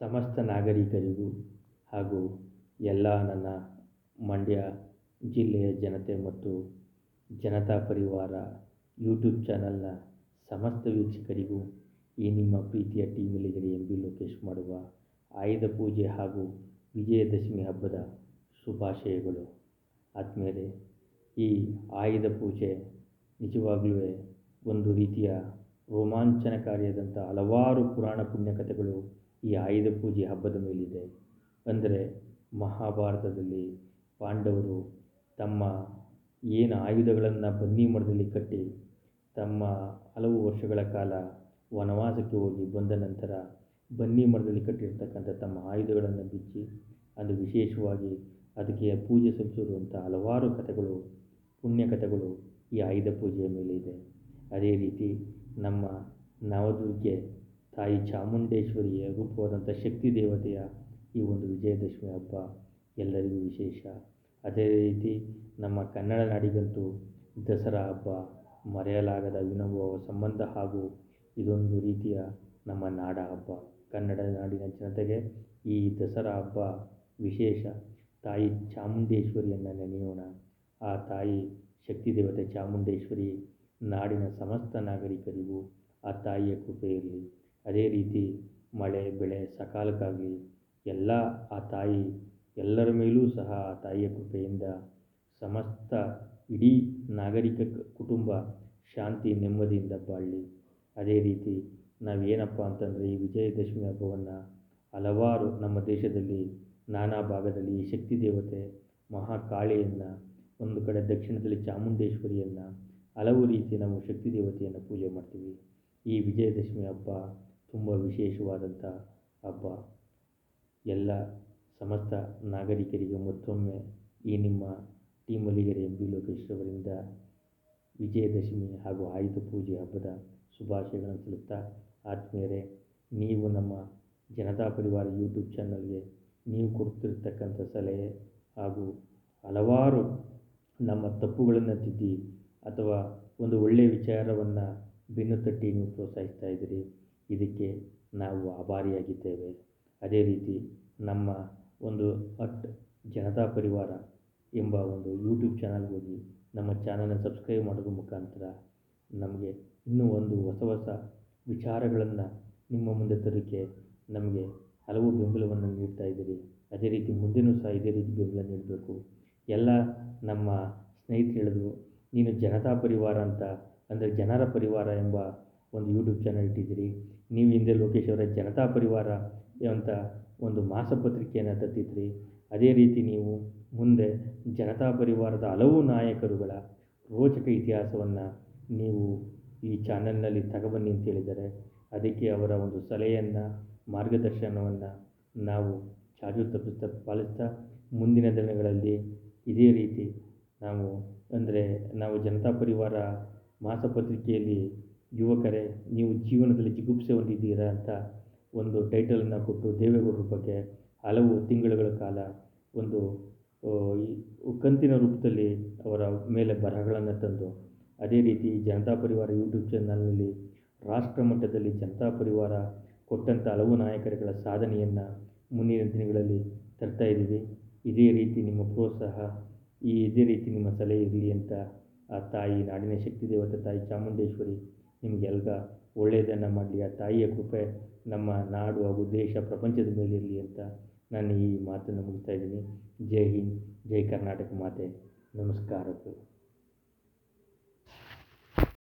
ಸಮಸ್ತ ನಾಗರಿಕರಿಗೂ ಹಾಗೂ ಎಲ್ಲ ನನ್ನ ಮಂಡ್ಯ ಜಿಲ್ಲೆಯ ಜನತೆ ಮತ್ತು ಜನತಾ ಪರಿವಾರ ಯೂಟ್ಯೂಬ್ ಚಾನಲ್ನ ಸಮಸ್ತ ವೀಕ್ಷಕರಿಗೂ ಈ ನಿಮ್ಮ ಪ್ರೀತಿಯ T Malligere M B Lokesh ಮಾಡುವ ಆಯುಧ ಪೂಜೆ ಹಾಗೂ ವಿಜಯದಶಮಿ ಹಬ್ಬದ ಶುಭಾಶಯಗಳು. ಆದಮೇಲೆ ಈ ಆಯುಧ ಪೂಜೆ ನಿಜವಾಗಲೂ ಒಂದು ರೀತಿಯ ರೋಮಾಂಚನಕಾರಿಯಾದಂಥ ಹಲವಾರು ಪುರಾಣ ಪುಣ್ಯಕಥೆಗಳು ಈ ಆಯುಧ ಪೂಜೆ ಹಬ್ಬದ ಮೇಲಿದೆ. ಅಂದರೆ ಮಹಾಭಾರತದಲ್ಲಿ ಪಾಂಡವರು ತಮ್ಮ ಏನು ಆಯುಧಗಳನ್ನು ಬನ್ನಿ ಮರದಲ್ಲಿ ಕಟ್ಟಿ ತಮ್ಮ ಹಲವು ವರ್ಷಗಳ ಕಾಲ ವನವಾಸಕ್ಕೆ ಹೋಗಿ ಬಂದ ನಂತರ ಬನ್ನಿ ಮರದಲ್ಲಿ ಕಟ್ಟಿರ್ತಕ್ಕಂಥ ತಮ್ಮ ಆಯುಧಗಳನ್ನು ಬಿಚ್ಚಿ ಅದು ವಿಶೇಷವಾಗಿ ಅದಕ್ಕೆ ಪೂಜೆ ಸಲ್ಲಿಸಿರುವಂಥ ಹಲವಾರು ಕಥೆಗಳು, ಪುಣ್ಯ ಕಥೆಗಳು ಈ ಆಯುಧ ಪೂಜೆಯ ಮೇಲೆ ಇದೆ. ಅದೇ ರೀತಿ ನಮ್ಮ ನವದುರ್ಗೆ ತಾಯಿ ಚಾಮುಂಡೇಶ್ವರಿಯ ರೂಪವಾದಂಥ ಶಕ್ತಿ ದೇವತೆಯ ಈ ಒಂದು ವಿಜಯದಶಮಿ ಹಬ್ಬ ಎಲ್ಲರಿಗೂ ವಿಶೇಷ. ಅದೇ ರೀತಿ ನಮ್ಮ ಕನ್ನಡ ನಾಡಿಗಂತೂ ದಸರಾ ಹಬ್ಬ, ಮರೆಯಲಾಗದ ವಿನೋಬ ಸಂಬಂಧ ಹಾಗೂ ಇದೊಂದು ರೀತಿಯ ನಮ್ಮ ನಾಡ ಹಬ್ಬ. ಕನ್ನಡ ನಾಡಿನ ಜನತೆಗೆ ಈ ದಸರಾ ಹಬ್ಬ ವಿಶೇಷ. ತಾಯಿ ಚಾಮುಂಡೇಶ್ವರಿಯನ್ನು ನೆನೆಯೋಣ. ಆ ತಾಯಿ ಶಕ್ತಿ ದೇವತೆ ಚಾಮುಂಡೇಶ್ವರಿ ನಾಡಿನ ಸಮಸ್ತ ನಾಗರಿಕರಿಗೂ ಆ ತಾಯಿಯ ಕೃಪೆ ಇರಲಿ. ಅದೇ ರೀತಿ ಮಳೆ, ಬೆಳೆ, ಸಕಾಲಕ್ಕಾಗಿ ಎಲ್ಲ ಆ ತಾಯಿ, ಎಲ್ಲರ ಮೇಲೂ ಸಹ ಆ ತಾಯಿಯ ಕೃಪೆಯಿಂದ ಸಮಸ್ತ ಇಡೀ ನಾಗರಿಕ ಕುಟುಂಬ ಶಾಂತಿ, ನೆಮ್ಮದಿಯಿಂದ ಬಾಳಲಿ. ಅದೇ ರೀತಿ ನಾವೇನಪ್ಪ ಅಂತಂದರೆ ಈ ವಿಜಯದಶಮಿ ಹಬ್ಬವನ್ನು ಹಲವಾರು ನಮ್ಮ ದೇಶದಲ್ಲಿ ನಾನಾ ಭಾಗದಲ್ಲಿ ಶಕ್ತಿ ದೇವತೆ ಮಹಾಕಾಳಿಯನ್ನು ಒಂದು ಕಡೆ ದಕ್ಷಿಣದಲ್ಲಿ ಚಾಮುಂಡೇಶ್ವರಿಯನ್ನು, ಹಲವು ರೀತಿ ನಾವು ಶಕ್ತಿ ದೇವತೆಯನ್ನು ಪೂಜೆ ಮಾಡ್ತೀವಿ. ಈ ವಿಜಯದಶಮಿ ಹಬ್ಬ ತುಂಬ ವಿಶೇಷವಾದಂಥ ಹಬ್ಬ. ಎಲ್ಲ ಸಮಸ್ತ ನಾಗರಿಕರಿಗೆ ಮತ್ತೊಮ್ಮೆ ಈ ನಿಮ್ಮ T Malligere M B Lokesh ಅವರಿಂದ ವಿಜಯದಶಮಿ ಹಾಗೂ ಆಯುಧ ಪೂಜೆ ಹಬ್ಬದ ಶುಭಾಶಯಗಳನ್ನು ತಿಳಿಸ್ತಾ ಆತ್ಮೀಯರೇ, ನೀವು ನಮ್ಮ ಜನತಾ ಪರಿವಾರ ಯೂಟ್ಯೂಬ್ ಚಾನಲ್ಗೆ ನೀವು ಕೊಡ್ತಿರ್ತಕ್ಕಂಥ ಸಲಹೆ ಹಾಗೂ ಹಲವಾರು ನಮ್ಮ ತಪ್ಪುಗಳನ್ನು ತಿದ್ದಿ ಅಥವಾ ಒಂದು ಒಳ್ಳೆಯ ವಿಚಾರವನ್ನು ಬೆನ್ನು ತಟ್ಟಿ ನೀವು ಪ್ರೋತ್ಸಾಹಿಸ್ತಾ ಇದ್ದೀರಿ. ಇದಕ್ಕೆ ನಾವು ಆಭಾರಿಯಾಗಿದ್ದೇವೆ. ಅದೇ ರೀತಿ ನಮ್ಮ ಒಂದು ಅಟ್ ಜನತಾ ಪರಿವಾರ ಎಂಬ ಒಂದು ಯೂಟ್ಯೂಬ್ ಚಾನಲ್ಗೆ ಹೋಗಿ ನಮ್ಮ ಚಾನಲನ್ನು ಸಬ್ಸ್ಕ್ರೈಬ್ ಮಾಡೋದ್ರ ಮುಖಾಂತರ ನಮಗೆ ಇನ್ನೂ ಒಂದು ಹೊಸ ಹೊಸ ವಿಚಾರಗಳನ್ನು ನಿಮ್ಮ ಮುಂದೆ ತರೋಕ್ಕೆ ನಮಗೆ ಹಲವು ಬೆಂಬಲವನ್ನು ನೀಡ್ತಾ ಇದ್ದೀರಿ. ಅದೇ ರೀತಿ ಮುಂದೆನೂ ಸಹ ಇದೇ ರೀತಿ ಬೆಂಬಲ ನೀಡಬೇಕು. ಎಲ್ಲ ನಮ್ಮ ಸ್ನೇಹಿತರು ಹೇಳಿದ್ರು, ನೀನು ಜನತಾ ಪರಿವಾರ ಅಂತ, ಅಂದರೆ ಜನರ ಪರಿವಾರ ಎಂಬ ಒಂದು ಯೂಟ್ಯೂಬ್ ಚಾನಲ್ ಇಟ್ಟಿದ್ದೀರಿ. ನೀವು ಹಿಂದೆ ಲೋಕೇಶ್ ಅವರ ಜನತಾ ಪರಿವಾರ ಅಂತ ಒಂದು ಮಾಸಪತ್ರಿಕೆಯನ್ನು ತತ್ತಿದ್ರಿ ಅದೇ ರೀತಿ ನೀವು ಮುಂದೆ ಜನತಾ ಪರಿವಾರದ ಹಲವು ನಾಯಕರುಗಳ ರೋಚಕ ಇತಿಹಾಸವನ್ನು ನೀವು ಈ ಚಾನಲ್ನಲ್ಲಿ ತಗೊಬನ್ನಿ ಅಂತ ಹೇಳಿದ್ದಾರೆ ಅದಕ್ಕೆ ಅವರ ಒಂದು ಸಲಹೆಯನ್ನು, ಮಾರ್ಗದರ್ಶನವನ್ನು ನಾವು ಚಾಚು ತಪ್ಪಿಸ್ತಾ ಪಾಲಿಸ್ತಾ ಮುಂದಿನ ದಿನಗಳಲ್ಲಿ ಇದೇ ರೀತಿ ನಾವು ಅಂದರೆ ನಾವು ಜನತಾ ಪರಿವಾರ ಮಾಸಪತ್ರಿಕೆಯಲ್ಲಿ ಯುವಕರೇ, ನೀವು ಜೀವನದಲ್ಲಿ ಜಿಗುಪ್ಸೆ ಹೊಂದಿದ್ದೀರಾ ಅಂತ ಒಂದು ಟೈಟಲನ್ನು ಕೊಟ್ಟು ದೇವೇಗೌಡರ ಬಗ್ಗೆ ಹಲವು ತಿಂಗಳುಗಳ ಕಾಲ ಒಂದು ಕಂತಿನ ರೂಪದಲ್ಲಿ ಅವರ ಮೇಲೆ ಬರಹಗಳನ್ನು ತಂದು, ಅದೇ ರೀತಿ ಜನತಾ ಪರಿವಾರ ಯೂಟ್ಯೂಬ್ ಚಾನಲ್ನಲ್ಲಿ ರಾಷ್ಟ್ರ ಮಟ್ಟದಲ್ಲಿ ಜನತಾ ಪರಿವಾರ ಕೊಟ್ಟಂಥ ಹಲವು ನಾಯಕರುಗಳ ಸಾಧನೆಯನ್ನು ಮುಂದಿನ ದಿನಗಳಲ್ಲಿ ತರ್ತಾ ಇದ್ದೀವಿ. ಇದೇ ರೀತಿ ನಿಮ್ಮ ಪ್ರೋತ್ಸಾಹ, ಈ ಇದೇ ರೀತಿ ನಿಮ್ಮ ಸಲಹೆ ಇರಲಿ ಅಂತ ಆ ತಾಯಿ ನಾಡಿನ ಶಕ್ತಿ ದೇವತೆ ತಾಯಿ ಚಾಮುಂಡೇಶ್ವರಿ ನಿಮಗೆಲ್ಲ ಒಳ್ಳೆಯದನ್ನು ಮಾಡಲಿ, ಆ ತಾಯಿಯ ಕೃಪೆ ನಮ್ಮ ನಾಡು ಹಾಗೂ ದೇಶ ಪ್ರಪಂಚದ ಮೇಲೆ ಇರಲಿ ಅಂತ ನಾನು ಈ ಮಾತನ್ನು ಮುಗಿಸ್ತಾ ಇದ್ದೀನಿ. ಜೈ ಹಿಂದ್, ಜೈ ಕರ್ನಾಟಕ ಮಾತೆ. ನಮಸ್ಕಾರಗಳು.